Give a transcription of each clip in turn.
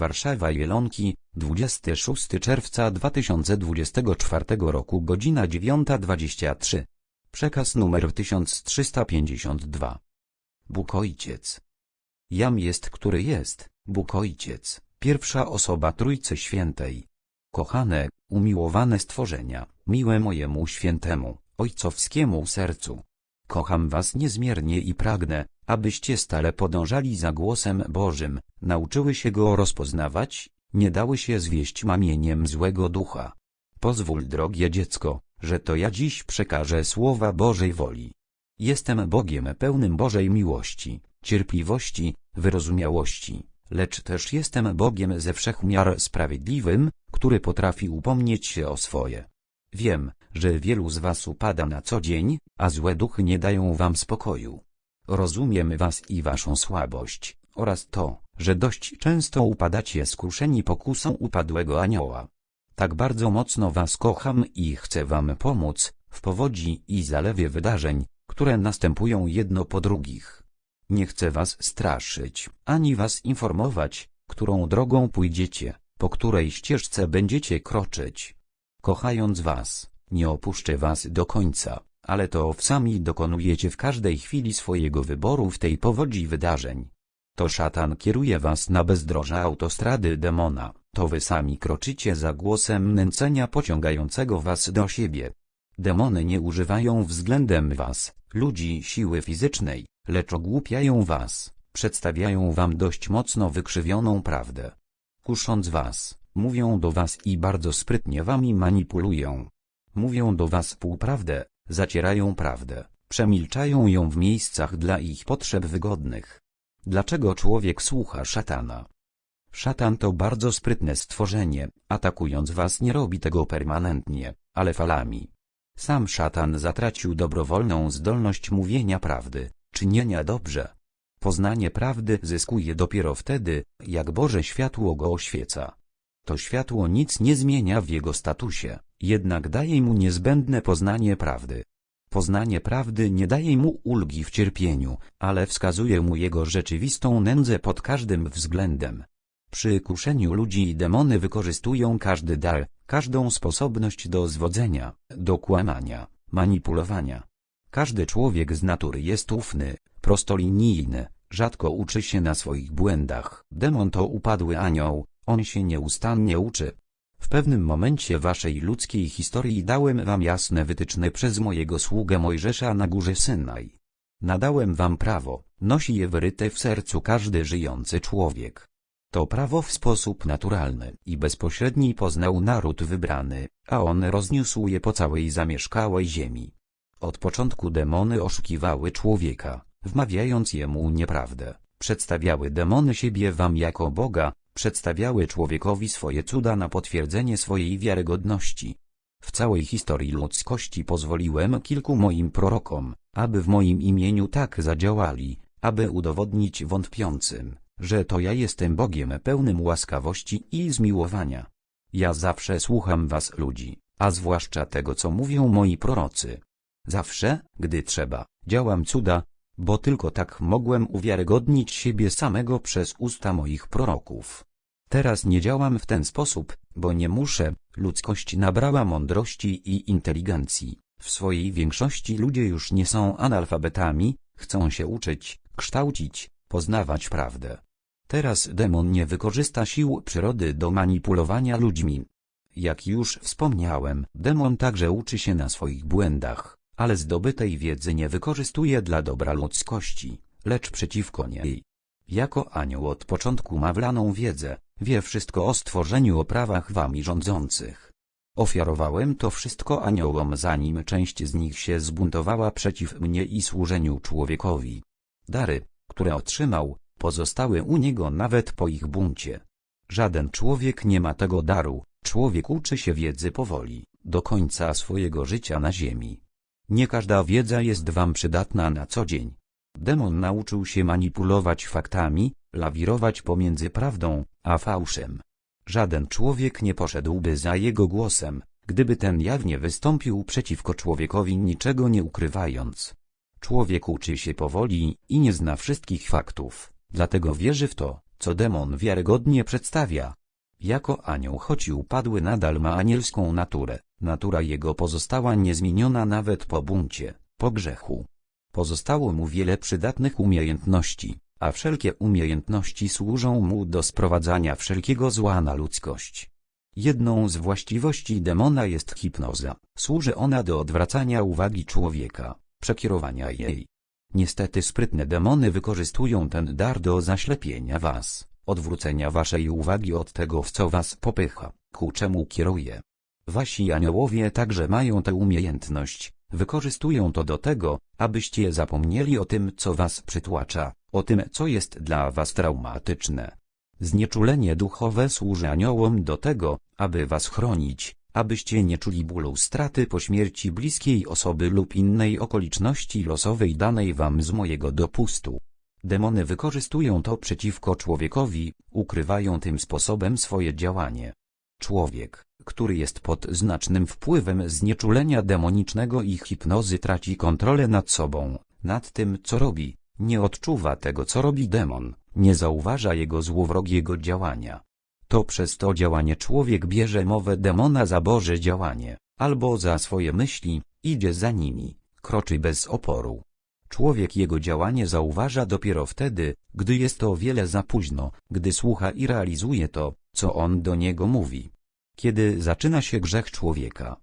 Warszawa Jelonki, 26 czerwca 2024 roku godzina 9.23. Przekaz numer 1352. Bóg Ojciec. Jam jest, który jest, Bóg Ojciec, pierwsza osoba Trójcy Świętej. Kochane, umiłowane stworzenia, miłe mojemu świętemu, ojcowskiemu sercu. Kocham was niezmiernie i pragnę, abyście stale podążali za głosem Bożym, nauczyły się go rozpoznawać, nie dały się zwieść mamieniem złego ducha. Pozwól, drogie dziecko, że to ja dziś przekażę słowa Bożej woli. Jestem Bogiem pełnym Bożej miłości, cierpliwości, wyrozumiałości, lecz też jestem Bogiem ze wszechmiar sprawiedliwym, który potrafi upomnieć się o swoje. Wiem, że wielu z was upada na co dzień, a złe duchy nie dają wam spokoju. Rozumiem was i waszą słabość, oraz to, że dość często upadacie skruszeni pokusą upadłego anioła. Tak bardzo mocno was kocham i chcę wam pomóc, w powodzi i zalewie wydarzeń, które następują jedno po drugich. Nie chcę was straszyć, ani was informować, którą drogą pójdziecie, po której ścieżce będziecie kroczyć. Kochając was, nie opuszczę was do końca, ale to sami dokonujecie w każdej chwili swojego wyboru w tej powodzi wydarzeń. To szatan kieruje was na bezdroża autostrady demona, to wy sami kroczycie za głosem nęcenia pociągającego was do siebie. Demony nie używają względem was, ludzi siły fizycznej, lecz ogłupiają was, przedstawiają wam dość mocno wykrzywioną prawdę. Kusząc was, mówią do was i bardzo sprytnie wami manipulują. Mówią do was półprawdę, zacierają prawdę, przemilczają ją w miejscach dla ich potrzeb wygodnych. Dlaczego człowiek słucha szatana? Szatan to bardzo sprytne stworzenie, atakując was nie robi tego permanentnie, ale falami. Sam szatan zatracił dobrowolną zdolność mówienia prawdy, czynienia dobrze. Poznanie prawdy zyskuje dopiero wtedy, jak Boże światło go oświeca. To światło nic nie zmienia w jego statusie, jednak daje mu niezbędne poznanie prawdy. Poznanie prawdy nie daje mu ulgi w cierpieniu, ale wskazuje mu jego rzeczywistą nędzę pod każdym względem. Przy kuszeniu ludzi demony wykorzystują każdy dar, każdą sposobność do zwodzenia, do kłamania, manipulowania. Każdy człowiek z natury jest ufny, prostolinijny, rzadko uczy się na swoich błędach. Demon to upadły anioł, on się nieustannie uczy. W pewnym momencie waszej ludzkiej historii dałem wam jasne wytyczne przez mojego sługę Mojżesza na górze Synaj. Nadałem wam prawo, nosi je wyryte w sercu każdy żyjący człowiek. To prawo w sposób naturalny i bezpośredni poznał naród wybrany, a on rozniósł je po całej zamieszkałej ziemi. Od początku demony oszukiwały człowieka, wmawiając jemu nieprawdę. Przedstawiały demony siebie wam jako Boga, przedstawiały człowiekowi swoje cuda na potwierdzenie swojej wiarygodności. W całej historii ludzkości pozwoliłem kilku moim prorokom, aby w moim imieniu tak zadziałali, aby udowodnić wątpiącym, że to ja jestem Bogiem pełnym łaskawości i zmiłowania. Ja zawsze słucham was ludzi, a zwłaszcza tego co mówią moi prorocy. Zawsze, gdy trzeba, działam cuda, bo tylko tak mogłem uwiarygodnić siebie samego przez usta moich proroków. Teraz nie działam w ten sposób, bo nie muszę, ludzkość nabrała mądrości i inteligencji. W swojej większości ludzie już nie są analfabetami, chcą się uczyć, kształcić, poznawać prawdę. Teraz demon nie wykorzysta sił przyrody do manipulowania ludźmi. Jak już wspomniałem, demon także uczy się na swoich błędach, ale zdobytej wiedzy nie wykorzystuje dla dobra ludzkości, lecz przeciwko niej. Jako anioł od początku ma wlaną wiedzę, wie wszystko o stworzeniu o prawach wami rządzących. Ofiarowałem to wszystko aniołom zanim część z nich się zbuntowała przeciw mnie i służeniu człowiekowi. Dary, które otrzymał, pozostały u niego nawet po ich buncie. Żaden człowiek nie ma tego daru, człowiek uczy się wiedzy powoli, do końca swojego życia na ziemi. Nie każda wiedza jest wam przydatna na co dzień. Demon nauczył się manipulować faktami, lawirować pomiędzy prawdą, a fałszem. Żaden człowiek nie poszedłby za jego głosem, gdyby ten jawnie wystąpił przeciwko człowiekowi niczego nie ukrywając. Człowiek uczy się powoli i nie zna wszystkich faktów, dlatego wierzy w to, co demon wiarygodnie przedstawia. Jako anioł choć upadły nadal ma anielską naturę, natura jego pozostała niezmieniona nawet po buncie, po grzechu. Pozostało mu wiele przydatnych umiejętności, a wszelkie umiejętności służą mu do sprowadzania wszelkiego zła na ludzkość. Jedną z właściwości demona jest hipnoza. Służy ona do odwracania uwagi człowieka, przekierowania jej. Niestety sprytne demony wykorzystują ten dar do zaślepienia was, odwrócenia waszej uwagi od tego w co was popycha, ku czemu kieruje. Wasi aniołowie także mają tę umiejętność, wykorzystują to do tego, abyście zapomnieli o tym co was przytłacza, o tym co jest dla was traumatyczne. Znieczulenie duchowe służy aniołom do tego, aby was chronić, abyście nie czuli bólu straty po śmierci bliskiej osoby lub innej okoliczności losowej danej wam z mojego dopustu. Demony wykorzystują to przeciwko człowiekowi, ukrywają tym sposobem swoje działanie. Człowiek, który jest pod znacznym wpływem znieczulenia demonicznego i hipnozy traci kontrolę nad sobą, nad tym co robi, nie odczuwa tego co robi demon, nie zauważa jego złowrogiego działania. To przez to działanie człowiek bierze mowę demona za Boże działanie, albo za swoje myśli, idzie za nimi, kroczy bez oporu. Człowiek jego działanie zauważa dopiero wtedy, gdy jest to o wiele za późno, gdy słucha i realizuje to, co on do niego mówi. Kiedy zaczyna się grzech człowieka?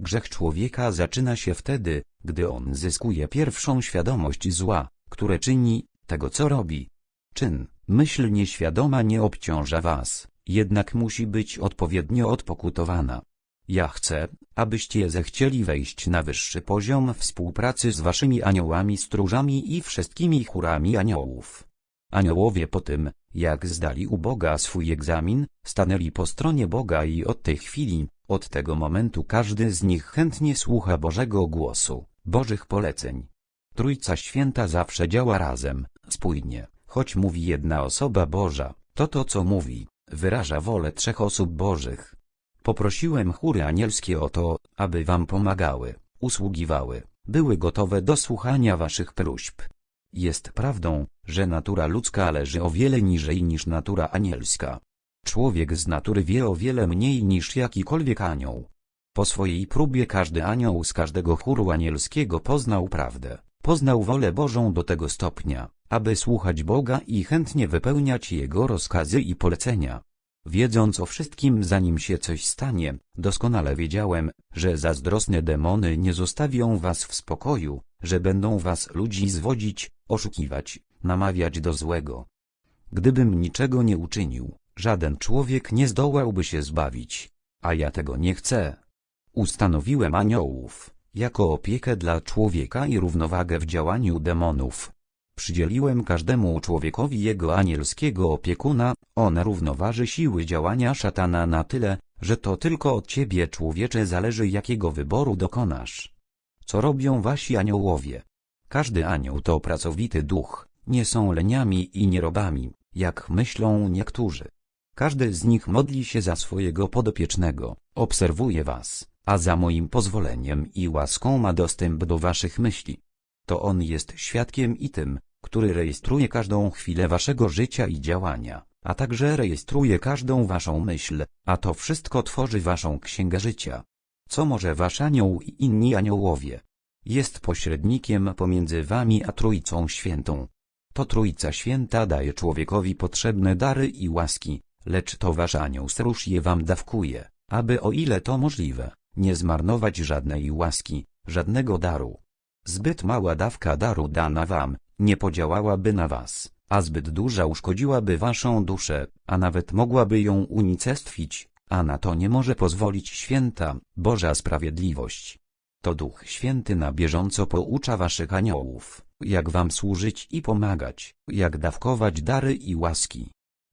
Grzech człowieka zaczyna się wtedy, gdy on zyskuje pierwszą świadomość zła, które czyni, tego co robi. Czyn, myśl nieświadoma nie obciąża was, jednak musi być odpowiednio odpokutowana. Ja chcę, abyście zechcieli wejść na wyższy poziom współpracy z waszymi aniołami stróżami i wszystkimi chórami aniołów. Aniołowie po tym, jak zdali u Boga swój egzamin, stanęli po stronie Boga i od tej chwili, od tego momentu każdy z nich chętnie słucha Bożego głosu, Bożych poleceń. Trójca Święta zawsze działa razem, spójnie, choć mówi jedna osoba Boża, to to co mówi, wyraża wolę trzech osób Bożych. Poprosiłem chóry anielskie o to, aby wam pomagały, usługiwały, były gotowe do słuchania waszych próśb. Jest prawdą, że natura ludzka leży o wiele niżej niż natura anielska. Człowiek z natury wie o wiele mniej niż jakikolwiek anioł. Po swojej próbie każdy anioł z każdego chóru anielskiego poznał prawdę, poznał wolę Bożą do tego stopnia, aby słuchać Boga i chętnie wypełniać Jego rozkazy i polecenia. Wiedząc o wszystkim zanim się coś stanie, doskonale wiedziałem, że zazdrosne demony nie zostawią was w spokoju, że będą was ludzi zwodzić, oszukiwać, namawiać do złego. Gdybym niczego nie uczynił, żaden człowiek nie zdołałby się zbawić, a ja tego nie chcę. Ustanowiłem aniołów, jako opiekę dla człowieka i równowagę w działaniu demonów. Przydzieliłem każdemu człowiekowi jego anielskiego opiekuna, on równoważy siły działania szatana na tyle, że to tylko od ciebie człowiecze zależy jakiego wyboru dokonasz. Co robią wasi aniołowie? Każdy anioł to pracowity duch, nie są leniami i nierobami, jak myślą niektórzy. Każdy z nich modli się za swojego podopiecznego, obserwuje was, a za moim pozwoleniem i łaską ma dostęp do waszych myśli. To on jest świadkiem i tym, który rejestruje każdą chwilę waszego życia i działania, a także rejestruje każdą waszą myśl, a to wszystko tworzy waszą księgę życia. Co może wasz anioł i inni aniołowie? Jest pośrednikiem pomiędzy wami a Trójcą Świętą. To Trójca Święta daje człowiekowi potrzebne dary i łaski, lecz to wasz anioł stróż je wam dawkuje, aby o ile to możliwe, nie zmarnować żadnej łaski, żadnego daru. Zbyt mała dawka daru dana wam, nie podziałałaby na was, a zbyt duża uszkodziłaby waszą duszę, a nawet mogłaby ją unicestwić, a na to nie może pozwolić święta, Boża Sprawiedliwość. To Duch Święty na bieżąco poucza waszych aniołów, jak wam służyć i pomagać, jak dawkować dary i łaski.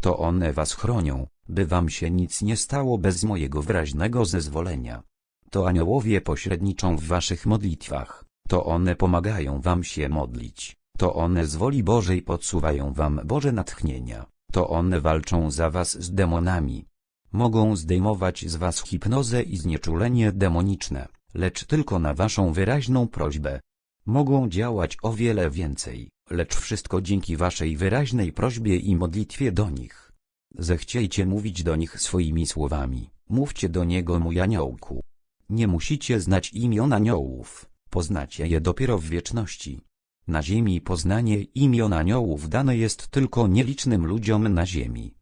To one was chronią, by wam się nic nie stało bez mojego wyraźnego zezwolenia. To aniołowie pośredniczą w waszych modlitwach, to one pomagają wam się modlić, to one z woli Bożej podsuwają wam Boże natchnienia, to one walczą za was z demonami. Mogą zdejmować z was hipnozę i znieczulenie demoniczne, lecz tylko na waszą wyraźną prośbę. Mogą działać o wiele więcej, lecz wszystko dzięki waszej wyraźnej prośbie i modlitwie do nich. Zechciejcie mówić do nich swoimi słowami, mówcie do niego mój aniołku. Nie musicie znać imion aniołów, poznacie je dopiero w wieczności. Na ziemi poznanie imion aniołów dane jest tylko nielicznym ludziom na ziemi.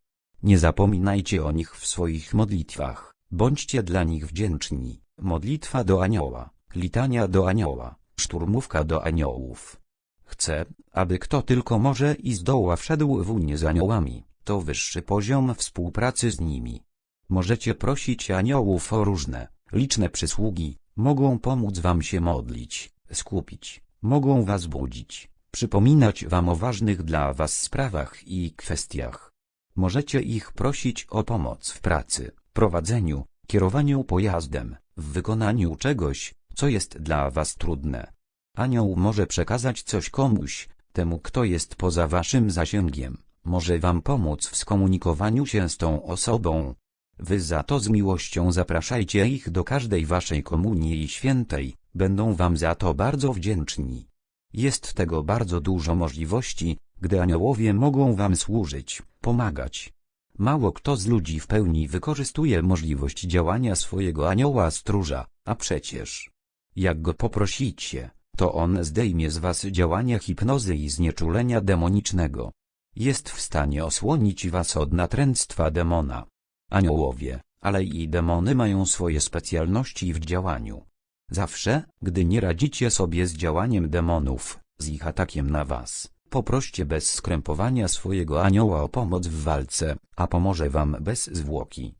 Nie zapominajcie o nich w swoich modlitwach, bądźcie dla nich wdzięczni. Modlitwa do anioła, litania do anioła, szturmówka do aniołów. Chcę, aby kto tylko może i zdoła wszedł w unię z aniołami, to wyższy poziom współpracy z nimi. Możecie prosić aniołów o różne, liczne przysługi, mogą pomóc wam się modlić, skupić, mogą was budzić, przypominać wam o ważnych dla was sprawach i kwestiach. Możecie ich prosić o pomoc w pracy, prowadzeniu, kierowaniu pojazdem, w wykonaniu czegoś, co jest dla was trudne. Anioł może przekazać coś komuś, temu kto jest poza waszym zasięgiem, może wam pomóc w skomunikowaniu się z tą osobą. Wy za to z miłością zapraszajcie ich do każdej waszej komunii świętej, będą wam za to bardzo wdzięczni. Jest tego bardzo dużo możliwości, gdy aniołowie mogą wam służyć, pomagać. Mało kto z ludzi w pełni wykorzystuje możliwość działania swojego anioła stróża, a przecież, jak go poprosicie, to on zdejmie z was działania hipnozy i znieczulenia demonicznego. Jest w stanie osłonić was od natręctwa demona. Aniołowie, ale i demony mają swoje specjalności w działaniu. Zawsze, gdy nie radzicie sobie z działaniem demonów, z ich atakiem na was, poproście bez skrępowania swojego anioła o pomoc w walce, a pomoże wam bez zwłoki.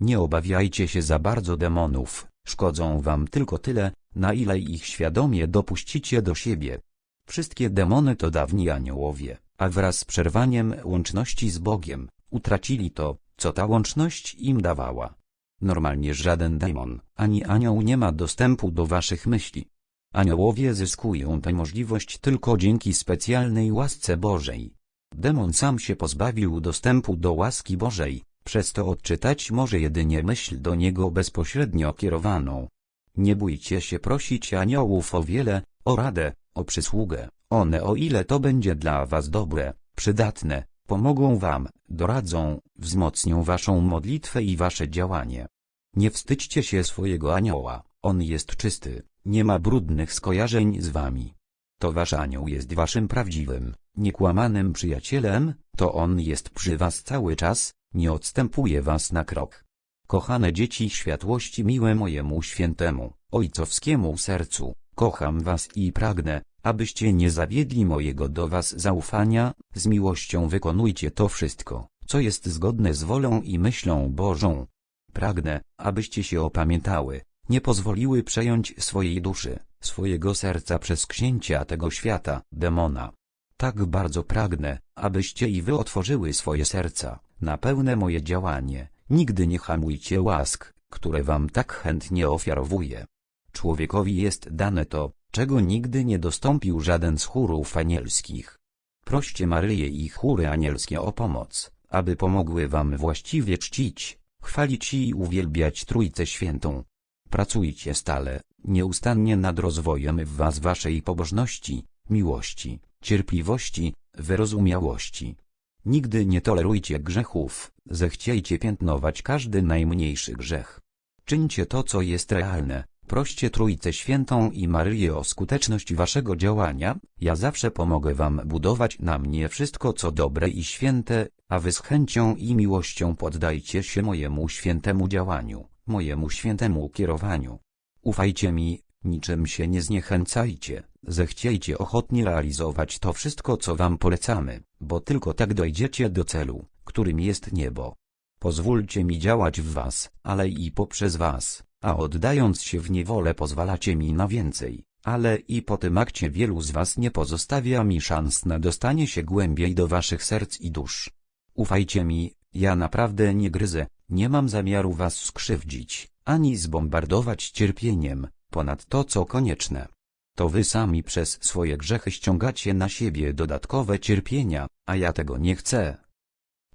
Nie obawiajcie się za bardzo demonów, szkodzą wam tylko tyle, na ile ich świadomie dopuścicie do siebie. Wszystkie demony to dawni aniołowie, a wraz z przerwaniem łączności z Bogiem, utracili to, co ta łączność im dawała. Normalnie żaden demon, ani anioł nie ma dostępu do waszych myśli. Aniołowie zyskują tę możliwość tylko dzięki specjalnej łasce Bożej. Demon sam się pozbawił dostępu do łaski Bożej, przez to odczytać może jedynie myśl do niego bezpośrednio kierowaną. Nie bójcie się prosić aniołów o wiele, o radę, o przysługę, one o ile to będzie dla was dobre, przydatne, pomogą wam, doradzą, wzmocnią waszą modlitwę i wasze działanie. Nie wstydźcie się swojego anioła, on jest czysty, nie ma brudnych skojarzeń z wami. To wasz anioł jest waszym prawdziwym, niekłamanym przyjacielem, to on jest przy was cały czas, nie odstępuje was na krok. Kochane dzieci światłości miłe mojemu świętemu, ojcowskiemu sercu, kocham was i pragnę, abyście nie zawiedli mojego do was zaufania, z miłością wykonujcie to wszystko, co jest zgodne z wolą i myślą Bożą. Pragnę, abyście się opamiętały, nie pozwoliły przejąć swojej duszy, swojego serca przez księcia tego świata, demona. Tak bardzo pragnę, abyście i wy otworzyły swoje serca, na pełne moje działanie, nigdy nie hamujcie łask, które wam tak chętnie ofiarowuję. Człowiekowi jest dane to, czego nigdy nie dostąpił żaden z chórów anielskich. Proście Maryję i chóry anielskie o pomoc, aby pomogły wam właściwie czcić, chwalić i uwielbiać Trójcę Świętą. Pracujcie stale, nieustannie nad rozwojem w was waszej pobożności, miłości, cierpliwości, wyrozumiałości. Nigdy nie tolerujcie grzechów, zechciejcie piętnować każdy najmniejszy grzech. Czyńcie to co jest realne, proście Trójcę Świętą i Maryję o skuteczność waszego działania, ja zawsze pomogę wam budować na mnie wszystko co dobre i święte, a wy z chęcią i miłością poddajcie się mojemu świętemu działaniu, mojemu świętemu kierowaniu. Ufajcie mi, niczym się nie zniechęcajcie, zechciejcie ochotnie realizować to wszystko co wam polecamy, bo tylko tak dojdziecie do celu, którym jest niebo. Pozwólcie mi działać w was, ale i poprzez was, a oddając się w niewolę pozwalacie mi na więcej, ale i po tym akcie wielu z was nie pozostawia mi szans na dostanie się głębiej do waszych serc i dusz. Ufajcie mi, ja naprawdę nie gryzę, nie mam zamiaru was skrzywdzić, ani zbombardować cierpieniem, ponad to co konieczne. To wy sami przez swoje grzechy ściągacie na siebie dodatkowe cierpienia, a ja tego nie chcę.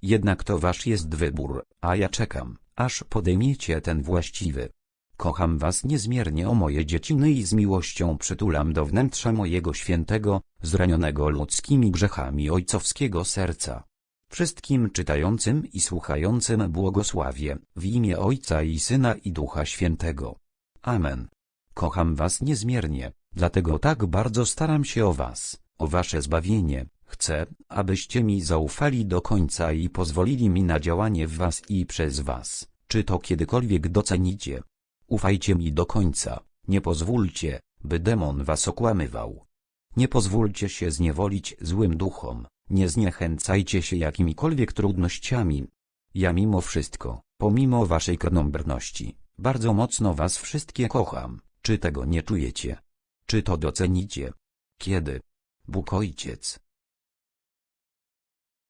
Jednak to wasz jest wybór, a ja czekam, aż podejmiecie ten właściwy. Kocham was niezmiernie o moje dzieciny i z miłością przytulam do wnętrza mojego świętego, zranionego ludzkimi grzechami ojcowskiego serca. Wszystkim czytającym i słuchającym błogosławię, w imię Ojca i Syna i Ducha Świętego. Amen. Kocham was niezmiernie, dlatego tak bardzo staram się o was, o wasze zbawienie. Chcę, abyście mi zaufali do końca i pozwolili mi na działanie w was i przez was, czy to kiedykolwiek docenicie. Ufajcie mi do końca, nie pozwólcie, by demon was okłamywał. Nie pozwólcie się zniewolić złym duchom, nie zniechęcajcie się jakimikolwiek trudnościami. Ja mimo wszystko, pomimo waszej krnąbrności, bardzo mocno was wszystkie kocham, czy tego nie czujecie? Czy to docenicie? Kiedy? Bóg Ojciec,